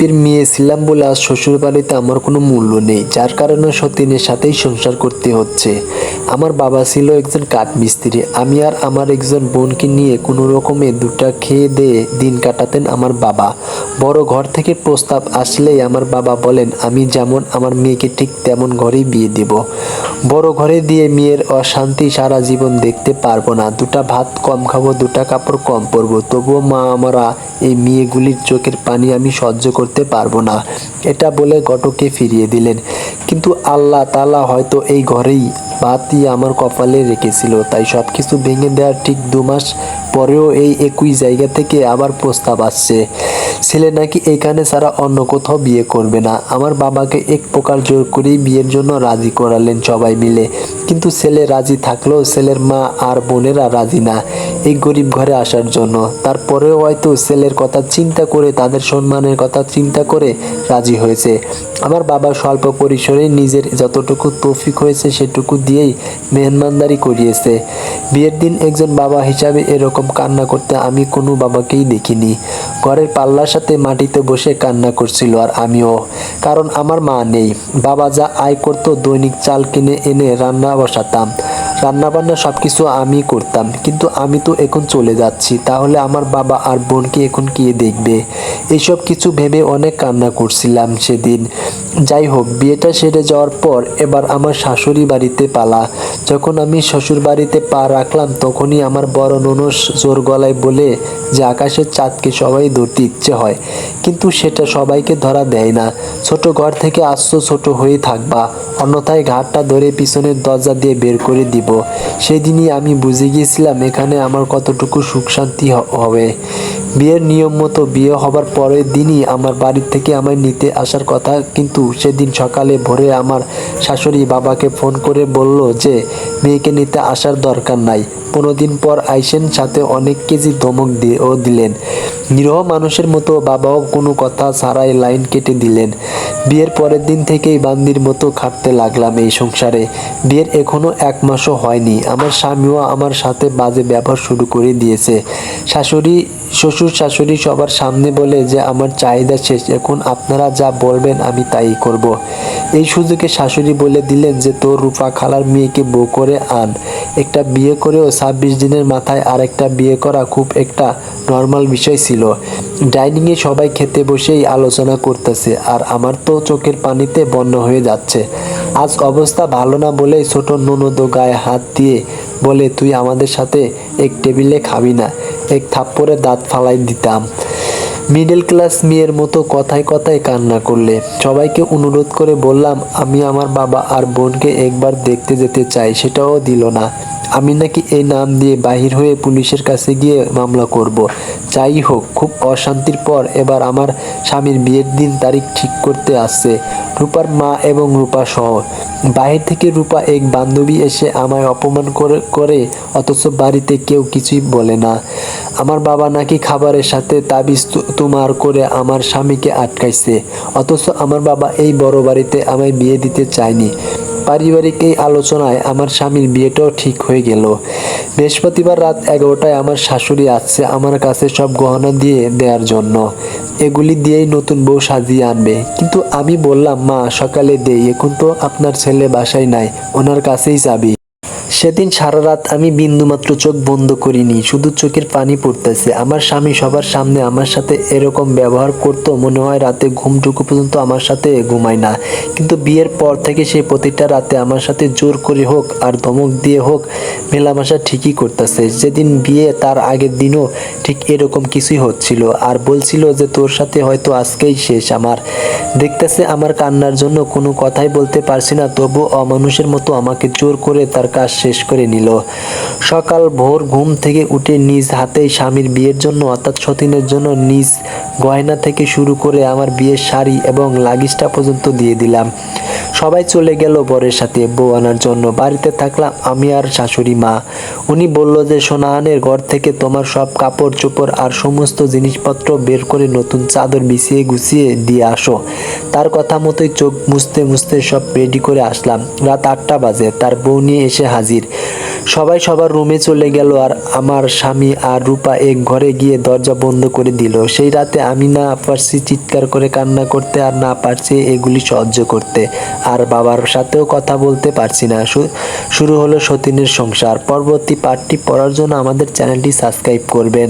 গরিবের মেয়ে ছিলাম বলে আজ শ্বশুর বাড়িতে আমার কোনো মূল্য নেই, যার কারণে সতীনের সাথেই সংসার করতে হচ্ছে। আমার বাবা ছিল একজন কাঠমিস্ত্রি, আমি আর আমার একজন বোনকে নিয়ে কোনো রকমে দুটা খেয়ে দিয়ে দিন কাটাতেন আমার বাবা। বড় ঘর থেকে প্রস্তাব আসলেই আমার বাবা বলেন, আমি যেমন আমার মেয়েকে ঠিক তেমন ঘরেই বিয়ে দেব। বড় ঘরে দিয়ে মেয়ের অশান্তি সারা জীবন দেখতে পারব না। দুটা ভাত কম খাব, দুটা কাপড় কম পরবো। তবুও মা, আমরা এই মেয়েগুলির চোখের পানি আমি সহ্য করতে পারব না। এটা বলে ঘটকে ফিরিয়ে দিলেন। কিন্তু আল্লাহ তালা হয়তো এই ঘরেই বাতি আমার কপালে রেখেছিল। তাই সব কিছু ভেঙে দেওয়ার ঠিক দু মাস পরেও এই একই জায়গা থেকে আবার প্রস্তাব আসছে। ছেলে নাকি এখানে ছাড়া অন্য কোথাও বিয়ে করবে না। আমার বাবাকে এক প্রকার জোর করেই বিয়ের জন্য রাজি করালেন সবাই মিলে। কিন্তু ছেলে রাজি থাকলেও ছেলের মা আর বোনেরা রাজি না এই গরিব ঘরে আসার জন্য। তারপরেও হয়তো ছেলের কথা চিন্তা করে তাদের সম্মানের কথা চিন্তা করে রাজি হয়েছে। আমার বাবা স্বল্প পরিসরে নিজের যতটুকু তৌফিক হয়েছে সেটুকু দিয়েই মেহমানদারি করিয়েছে। বিয়ের দিন একজন বাবা হিসাবে এরকম কান্না করতে আমি কোনো বাবাকেই দেখিনি। ঘরের পাল্লার সাথে মাটিতে বসে কান্না করছিল আর আমিও। কারণ আমার মা নেই। বাবা যা আয় করতো দৈনিক চাল কিনে এনে রান্না বসাতাম। রান্নাবান্না সব কিছু আমি করতাম, কিন্তু আমি তো এখন চলে যাচ্ছি, তাহলে আমার বাবা আর বোনকে এখন কে দেখবে? এইসব কিছু ভেবে অনেক কান্না করছিলাম সেদিন। যাই হোক, বিয়েটা সেরে যাওয়ার পর এবার আমার শাশুড়ি বাড়িতে পালা। যখন আমি শ্বশুর বাড়িতে পা রাখলাম, তখনই আমার বড় ননস জোর গলায় বলে যে আকাশের চাঁদকে সবাই ধরতে ইচ্ছে হয়, কিন্তু সেটা সবাইকে ধরা দেয় না। ছোট ঘর থেকে আসছো ছোট হয়ে থাকবা, অন্যথায় ঘাটটা ধরে পিছনের দরজা দিয়ে বের করে দিব। সেদিনই আমি বুঝে গিয়েছিলাম এখানে আমার কতটুকু সুখ শান্তি হবে। বিয়ের নিয়ম মতো বিয়ে হবার পরের দিনই আমার বাড়ি থেকে আমায় নিতে আসার কথা। কিন্তু সেদিন সকালে ভোরে আমার শাশুড়ি বাবাকে ফোন করে বলল যে, মেয়েকে নিতে আসার দরকার নাই। পনেরো দিন পর আইসেন, সাথে অনেক কেজি ধমক দিয়ে ও দিলেন। নিরহ মানুষের মতো বাবাও কোনো কথা ছাড়াই লাইন কেটে দিলেন। বিয়ের পরের দিন থেকেই বান্দির মতো খাটতে লাগলাম এই সংসারে। বিয়ের এখনও এক মাসও হয়নি। আমার স্বামীও আমার সাথে বাজে ব্যবহার শুরু করে দিয়েছে। শাশুড়ি, শ্বশুর শাশুড়ি সবার সামনে বলে যে, আমার চাহিদা শেষ, এখন আপনারা যা বলবেন আমি তাই করব। এই সুযোগে শাশুড়ি বলে দিলেন যে, তোর রূপা খালার মেয়েকে বউ করে আন। একটা বিয়ে করেও ছাব্বিশ দিনের মাথায় আর একটা বিয়ে করা খুব একটা নর্মাল বিষয় ছিল। ডাইনিংয়ে সবাই খেতে বসেই আলোচনা করতেছে, আর আমার তো চোখের পানিতে বন্য হয়ে যাচ্ছে। আজ অবস্থা ভালো না বলেই ছোট ননদ গায়ে হাত দিয়ে বলে, তুই আমাদের সাথে এক টেবিলে খাবি না। এক থাপ্পড়ে দাঁত ফালাই দিতাম। মিডল ক্লাস মেয়ের মতো কথায় কথায় কান্না করলে। সবাইকে অনুরোধ করে বললাম, আমি আমার বাবা আর বোনকে একবার দেখতে যেতে চাই, সেটাও দিল না। আমি নাকি এই নাম দিয়ে বাহির হয়ে পুলিশের কাছে গিয়ে মামলা করব। যাই হোক, খুব অশান্তির পর এবার আমার স্বামীর বিয়ের দিন তারিখ ঠিক করতে আসছে, রূপার মা এবং রূপা সহ। বাহির থেকে রূপা এক বান্ধবী এসে আমায় অপমান করে করে, অথচ বাড়িতে কেউ কিছুই বলে না। আমার বাবা নাকি খাবারের সাথে তাবিজ তুমার করে আমার স্বামীকে আটকাইছে। অথচ আমার বাবা এই বড় বাড়িতে আমায় বিয়ে দিতে চায়নি। পারিবারিক এই আলোচনায় আমার স্বামীর বিয়েটাও ঠিক হয়ে গেল। বৃহস্পতিবার রাত এগারোটায় আমার শাশুড়ি আসছে আমার কাছে সব গহনা দিয়ে দেওয়ার জন্য। এগুলি দিয়েই নতুন বউ সাজিয়ে আনবে। কিন্তু আমি বললাম, মা, সকালে দেই এখন তো আপনার ছেলে বাসায় নাই, ওনার কাছেই যাবি। সেদিন সারা রাত আমি বিন্দুমাত্র চোখ বন্ধ করিনি, শুধু চোখের পানি পড়তেছে। আমার স্বামী সবার সামনে আমার সাথে এরকম ব্যবহার করতো, মনে হয় রাতে ঘুমটুকু পর্যন্ত আমার সাথে ঘুমায় না। কিন্তু বিয়ের পর থেকে সে প্রতিটা রাতে আমার সাথে জোর করে হোক আর ধমক দিয়ে হোক, মেলামেশা ঠিকই করতেছে। যেদিন বিয়ে, তার আগের দিনও ঠিক এরকম কিছুই হচ্ছিল। আর বলছিল যে, তোর সাথে হয়তো আজকেই শেষ আমার। দেখতেছে আমার কান্নার জন্য কোনো কথাই বলতে পারছি না তবু অমানুষের মতো আমাকে জোর করে তার কাজ শেষ করে নিল। সকাল ভোর ঘুম থেকে উঠে নিজ হাতেই স্বামীর বিয়ের জন্য, অর্থাৎ সতীনের জন্য নিজ গয়না থেকে শুরু করে আমার বিয়ের শাড়ি এবং লাগিস্টা পর্যন্ত দিয়ে দিলাম। সবাই চলে গেল বরের সাথে। বউ আনার জন্য বাড়িতে থাকলাম আমি আর শাশুড়ি মা। উনি বলল যে সোনাহানের ঘর থেকে তোমার সব কাপড় চোপড় আর সমস্ত জিনিসপত্র বের করে নতুন চাদর বিছিয়ে গুছিয়ে দিয়ে আসো। তার কথা মতোই চোখ মুছতে মুছতে সব রেডি করে আসলাম। রাত আটটা বাজে, তার বউ নিয়ে এসে হাজির হাজির। সবাই সবার রুমে চলে গেল আর আমার স্বামী আর রূপা এক ঘরে গিয়ে দরজা বন্ধ করে দিল। সেই রাতে আমি না পারছি চিৎকার করে কান্না করতে আর না পারছি এগুলি সহ্য করতে। আর বাবার সাথেও কথা বলতে পারছি না। শুরু হলো সতীনের সংসার। পরবর্তী পার্টটি পড়ার জন্য আমাদের চ্যানেলটি সাবস্ক্রাইব করবেন।